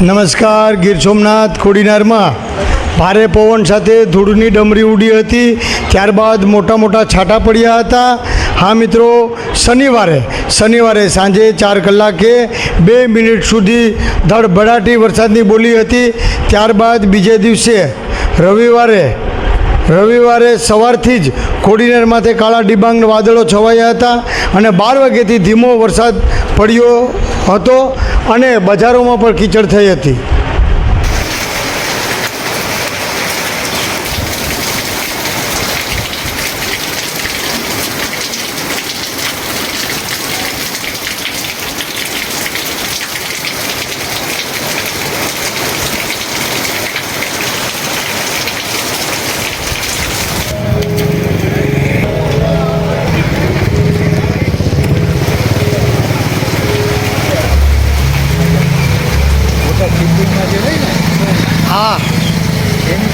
નમસ્કાર, ગીર સોમનાથ, ખોડીનારમાં. ભારે પવન સાથે ધૂળની ડમરી ઉડી હતી. ત્યારબાદ મોટા મોટા છાંટા પડ્યા હતા. હા મિત્રો, શનિવારે શનિવારે સાંજે ચાર કલાકે બે મિનિટ સુધી ધડભડાટી વરસાદની બોલી હતી. ત્યારબાદ બીજે દિવસે, રવિવારે રવિવારે સવારથી જ કોડીનેર માથે કાળા ડિબાંગ વાદળો છવાયા હતા અને બાર વાગ્યાથી ધીમો વરસાદ પડ્યો હતો. અને બજારોમાં પણ કીચડ થઈ હતી. બિલ્ડિંગમાં જે રહી ને હા. એની